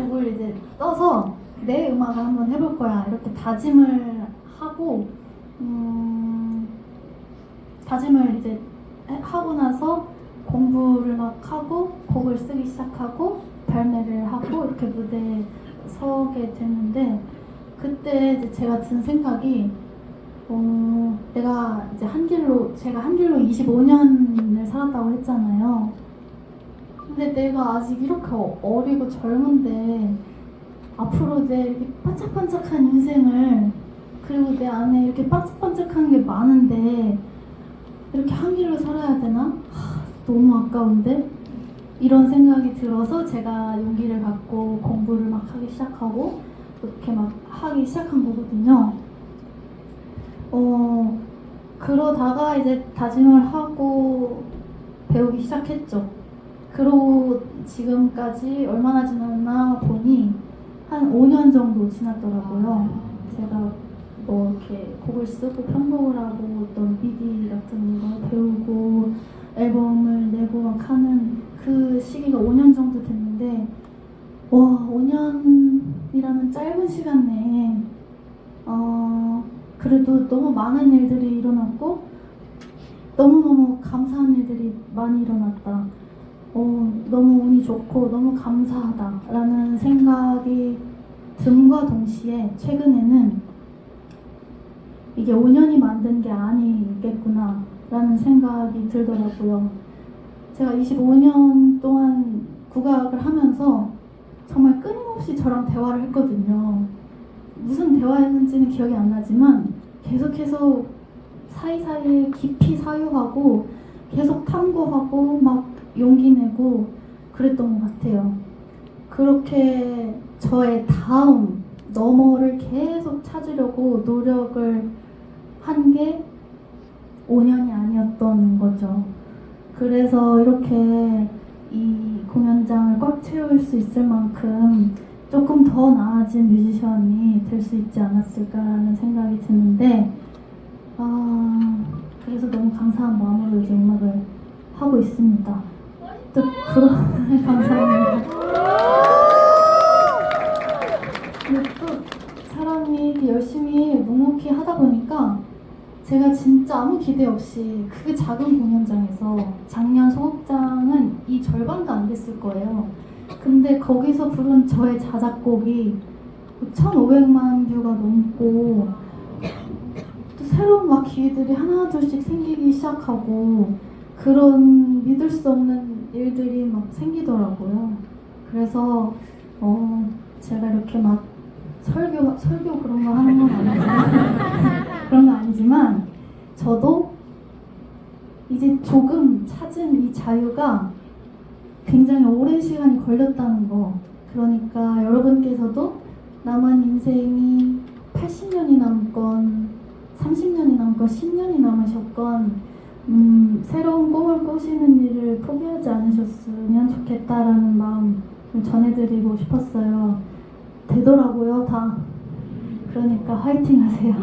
곡을 이제 떠서 내 음악을 한번 해볼 거야 이렇게 다짐을 하고 음, 다짐을 이제 해- 하고 나서 공부를 막 하고 곡을 쓰기 시작하고 발매를 하고 이렇게 무대에 서게 됐는데 그때 이제 제가 든 생각이 어, 내가 이제 한 길로 제가 한 길로 25년을 살았다고 했잖아요. 근데 내가 아직 이렇게 어- 어리고 젊은데 앞으로 내 이렇게 반짝반짝한 인생을 그리고 내 안에 이렇게 반짝반짝한 게 많은데 이렇게 한 길로 살아야 되나? 하, 너무 아까운데? 이런 생각이 들어서 제가 용기를 갖고 공부를 막 하기 시작하고 이렇게 막 하기 시작한 거거든요. 어, 그러다가 이제 다짐을 하고 배우기 시작했죠. 그러고 지금까지 얼마나 지났나 보니 한 5년 정도 지났더라고요. 제가 뭐 이렇게 곡을 쓰고 편곡을 하고 어떤 미디 같은 거 배우고 앨범을 내고 막 하는 그 시기가 5년 정도 됐는데 와 5년이라는 짧은 시간 내에 어 그래도 너무 많은 일들이 일어났고 너무너무 감사한 일들이 많이 일어났다. 어, 너무 운이 좋고 너무 감사하다라는 생각이 듦과 동시에 최근에는 이게 5년이 만든 게 아니겠구나라는 생각이 들더라고요. 제가 25년 동안 국악을 하면서 정말 끊임없이 저랑 대화를 했거든요. 무슨 대화였는지는 기억이 안 나지만 계속해서 사이사이에 깊이 사유하고 계속 탐구하고 막 용기 내고 그랬던 것 같아요. 그렇게 저의 다음 너머를 계속 찾으려고 노력을 한 게 5년이 아니었던 거죠. 그래서 이렇게 이 공연장을 꽉 채울 수 있을 만큼 조금 더 나아진 뮤지션이 될 수 있지 않았을까라는 생각이 드는데 아 그래서 너무 감사한 마음으로 이제 음악을 하고 있습니다. 또 그러 감사합니다. 근데 또 사람이 열심히 묵묵히 하다 보니까 제가 진짜 아무 기대 없이 그 작은 공연장에서 작년 소극장은 이 절반도 안 됐을 거예요. 근데 거기서 부른 저의 자작곡이 1,500만 뷰가 넘고 또 새로운 막 기회들이 하나둘씩 생기기 시작하고 그런 믿을 수 없는 일들이 막 생기더라고요. 그래서 어 제가 이렇게 막 설교 설교 그런 거 하는 건 아니지만 그런 건 아니지만 저도 이제 조금 찾은 이 자유가 굉장히 오랜 시간이 걸렸다는 거. 그러니까 여러분께서도 남은 인생이 80년이 남건 30년이 남건 10년이 남으셨건 음, 새로운 꿈을 꾸시는 일을 포기하지 않으셨으면 좋겠다라는 마음을 전해드리고 싶었어요. 되더라고요, 다. 그러니까 화이팅 하세요.